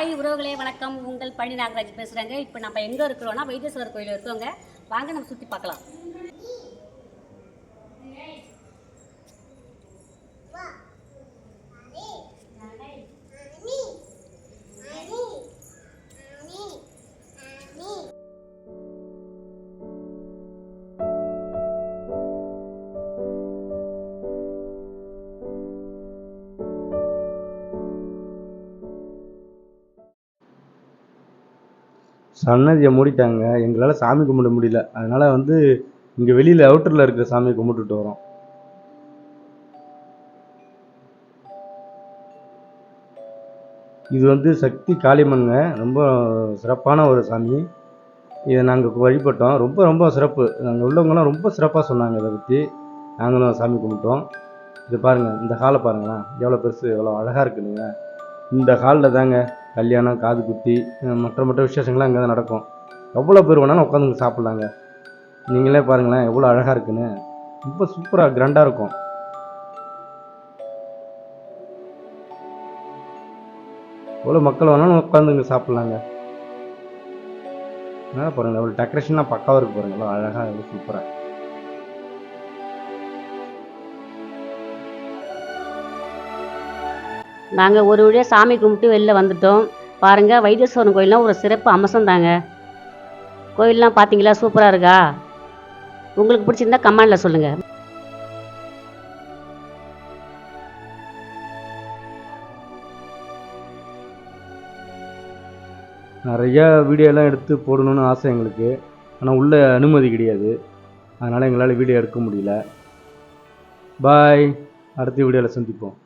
உறவுகளே வணக்கம். உங்கள் பழனி நாகராஜ் பேசுகிறாங்க இப்போ நம்ம எங்கே இருக்கிறோன்னா வைத்தீஸ்வரர் கோயில் இருக்கோங்க. வாங்க நம்ம சுற்றி பார்க்கலாம். சன்னதியை மூடிட்டாங்க. எங்களால் சாமி கும்பிட முடியல. அதனால் வந்து இங்கே வெளியில் அவுட்டரில் இருக்கிற சாமியை கும்பிட்டுட்டு வரோம். இது வந்து சக்தி காளிமண்ங்க ரொம்ப சிறப்பான ஒரு சாமி. இதை நாங்கள் வழிபட்டோம். ரொம்ப ரொம்ப சிறப்பு. நாங்கள் உள்ளவங்களாம் ரொம்ப சிறப்பாக சொன்னாங்க இதை பற்றி நாங்களும் சாமி கும்பிட்டோம். இது பாருங்கள் இந்த ஹாலை பாருங்களேன். எவ்வளோ பெருசு எவ்வளோ அழகாக இருக்குதுங்க. இந்த ஹாலில் தாங்க கல்யாணம் காது குத்தி மற்ற மற்ற விசேஷங்கள்லாம் இங்கே தான் நடக்கும். எவ்வளோ பேர் வேணாலும் உட்காந்து சாப்பிட்லாங்க. நீங்களே பாருங்களேன் எவ்வளோ அழகாக இருக்குன்னு. ரொம்ப சூப்பராக கிராண்டாக இருக்கும். எவ்வளோ மக்கள் வேணாலும் உட்காந்து இங்கே சாப்பிட்லாங்க. என்ன பாருங்கள் எவ்வளோ டெக்கரேஷன்லாம் பக்காவாக இருக்கு பாருங்கள் எவ்வளோ அழகாக சூப்பராக நாங்கள் ஒரு வழியாக சாமி கும்பிட்டு வெளில வந்துட்டோம். பாருங்கள் வைத்தீஸ்வரன் கோயில்லாம் ஒரு சிறப்பு அம்சம் தாங்க கோயிலெலாம் பார்த்தீங்களா சூப்பராக இருக்கா? உங்களுக்கு பிடிச்சிருந்தா கமெண்டில் சொல்லுங்கள் நிறையா வீடியோலாம் எடுத்து போடணும்னு ஆசை எங்களுக்கு. ஆனால் உள்ளே அனுமதி கிடையாது. அதனால் எங்களால் வீடியோ எடுக்க முடியல. பாய். அடுத்த வீடியோவில் சந்திப்போம்.